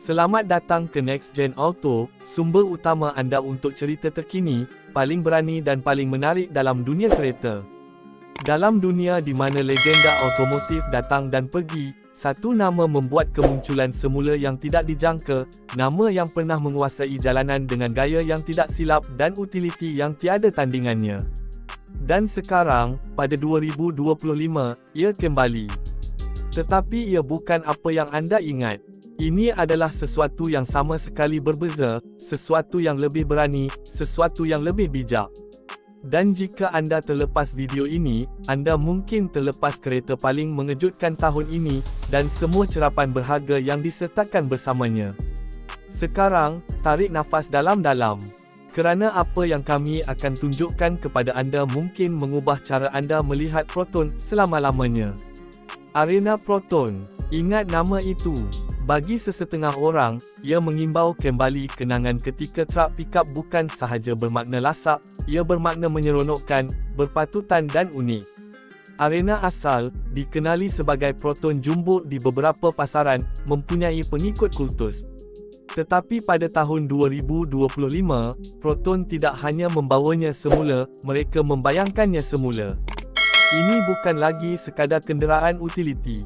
Selamat datang ke Next Gen Auto, sumber utama anda untuk cerita terkini, paling berani dan paling menarik dalam dunia kereta. Dalam dunia di mana legenda automotif datang dan pergi, satu nama membuat kemunculan semula yang tidak dijangka, nama yang pernah menguasai jalanan dengan gaya yang tidak silap dan utiliti yang tiada tandingannya. Dan sekarang, pada 2025, ia kembali. Tetapi ia bukan apa yang anda ingat. Ini adalah sesuatu yang sama sekali berbeza, sesuatu yang lebih berani, sesuatu yang lebih bijak. Dan jika anda terlepas video ini, anda mungkin terlepas kereta paling mengejutkan tahun ini, dan semua cerapan berharga yang disertakan bersamanya. Sekarang, tarik nafas dalam-dalam. Kerana apa yang kami akan tunjukkan kepada anda mungkin mengubah cara anda melihat Proton selama-lamanya. Arena Proton, ingat nama itu. Bagi sesetengah orang, ia mengimbau kembali kenangan ketika truk pickup bukan sahaja bermakna lasak, ia bermakna menyeronokkan, berpatutan dan unik. Arena asal, dikenali sebagai Proton Jumbo di beberapa pasaran, mempunyai pengikut kultus. Tetapi pada tahun 2025, Proton tidak hanya membawanya semula, mereka membayangkannya semula. Ini bukan lagi sekadar kenderaan utiliti.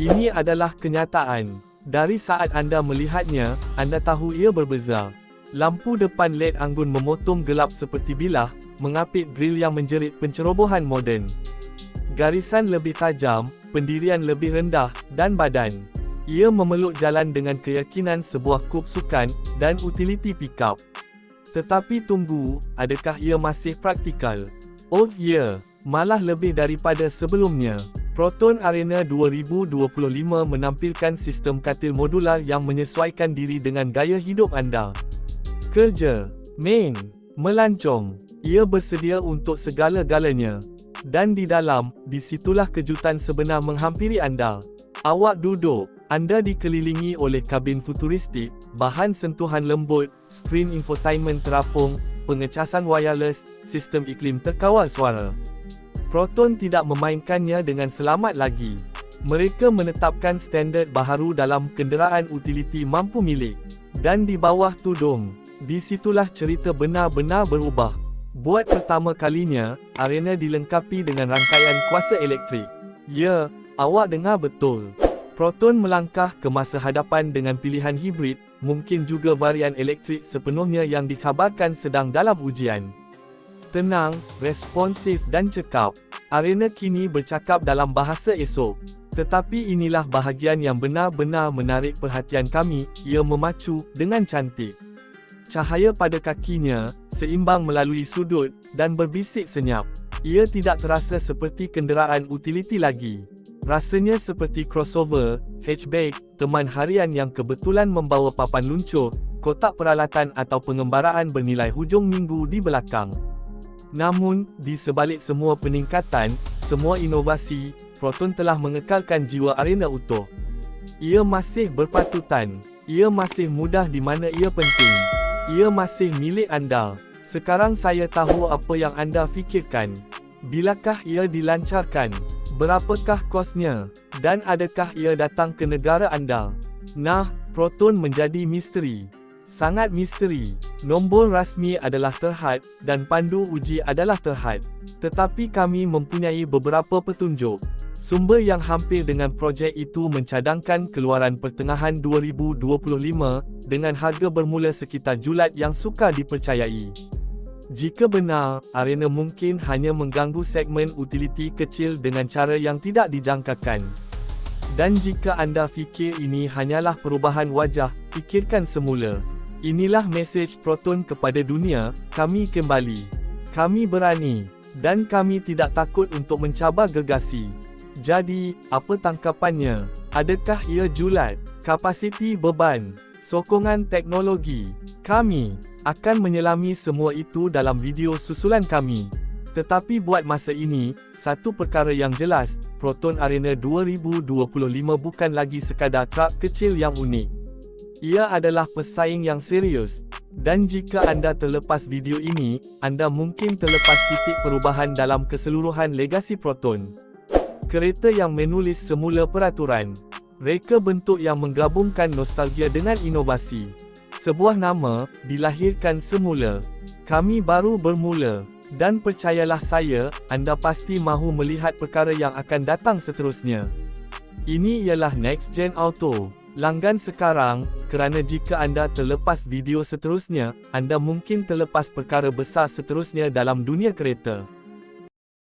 Ini adalah kenyataan. Dari saat anda melihatnya, anda tahu ia berbeza. Lampu depan LED anggun memotong gelap seperti bilah, mengapit grill yang menjerit pencerobohan moden. Garisan lebih tajam, pendirian lebih rendah, dan badan. Ia memeluk jalan dengan keyakinan sebuah kub sukan, dan utiliti pickup. Tetapi tunggu, adakah ia masih praktikal? Oh ya, malah lebih daripada sebelumnya. Proton Arena 2025 menampilkan sistem katil modular yang menyesuaikan diri dengan gaya hidup anda. Kerja, main, melancong, ia bersedia untuk segala-galanya. Dan di dalam, disitulah kejutan sebenar menghampiri anda. Awak duduk, anda dikelilingi oleh kabin futuristik, bahan sentuhan lembut, skrin infotainment terapung, pengecasan wireless, sistem iklim terkawal suara. Proton tidak memainkannya dengan selamat lagi. Mereka menetapkan standard baharu dalam kenderaan utiliti mampu milik. Dan di bawah tudung, disitulah cerita benar-benar berubah. Buat pertama kalinya, arena dilengkapi dengan rangkaian kuasa elektrik. Ya, awak dengar betul. Proton melangkah ke masa hadapan dengan pilihan hibrid, mungkin juga varian elektrik sepenuhnya yang dikabarkan sedang dalam ujian tenang, responsif dan cekap. Arena kini bercakap dalam bahasa esok. Tetapi inilah bahagian yang benar-benar menarik perhatian kami, ia memacu dengan cantik. Cahaya pada kakinya, seimbang melalui sudut, dan berbisik senyap. Ia tidak terasa seperti kenderaan utiliti lagi. Rasanya seperti crossover, hatchback, teman harian yang kebetulan membawa papan luncur, kotak peralatan atau pengembaraan bernilai hujung minggu di belakang. Namun, di sebalik semua peningkatan, semua inovasi, Proton telah mengekalkan jiwa arena utuh. Ia masih berpatutan. Ia masih mudah di mana ia penting. Ia masih milik anda. Sekarang saya tahu apa yang anda fikirkan. Bilakah ia dilancarkan? Berapakah kosnya? Dan adakah ia datang ke negara anda? Nah, Proton menjadi misteri. Sangat misteri. Nombor rasmi adalah terhad, dan pandu uji adalah terhad. Tetapi kami mempunyai beberapa petunjuk. Sumber yang hampir dengan projek itu mencadangkan keluaran pertengahan 2025, dengan harga bermula sekitar julat yang sukar dipercayai. Jika benar, arena mungkin hanya mengganggu segmen utiliti kecil dengan cara yang tidak dijangkakan. Dan jika anda fikir ini hanyalah perubahan wajah, fikirkan semula. Inilah mesej Proton kepada dunia, kami kembali. Kami berani. Dan kami tidak takut untuk mencabar gergasi. Jadi, apa tangkapannya? Adakah ia julat? Kapasiti beban? Sokongan teknologi? Kami akan menyelami semua itu dalam video susulan kami. Tetapi buat masa ini, satu perkara yang jelas, Proton Arena 2025 bukan lagi sekadar truk kecil yang unik. Ia adalah pesaing yang serius. Dan jika anda terlepas video ini, anda mungkin terlepas titik perubahan dalam keseluruhan legasi Proton. Kereta yang menulis semula peraturan. Reka bentuk yang menggabungkan nostalgia dengan inovasi. Sebuah nama, dilahirkan semula. Kami baru bermula. Dan percayalah saya, anda pasti mahu melihat perkara yang akan datang seterusnya. Ini ialah Next Gen Auto. Langgan sekarang, kerana jika anda terlepas video seterusnya, anda mungkin terlepas perkara besar seterusnya dalam dunia kereta.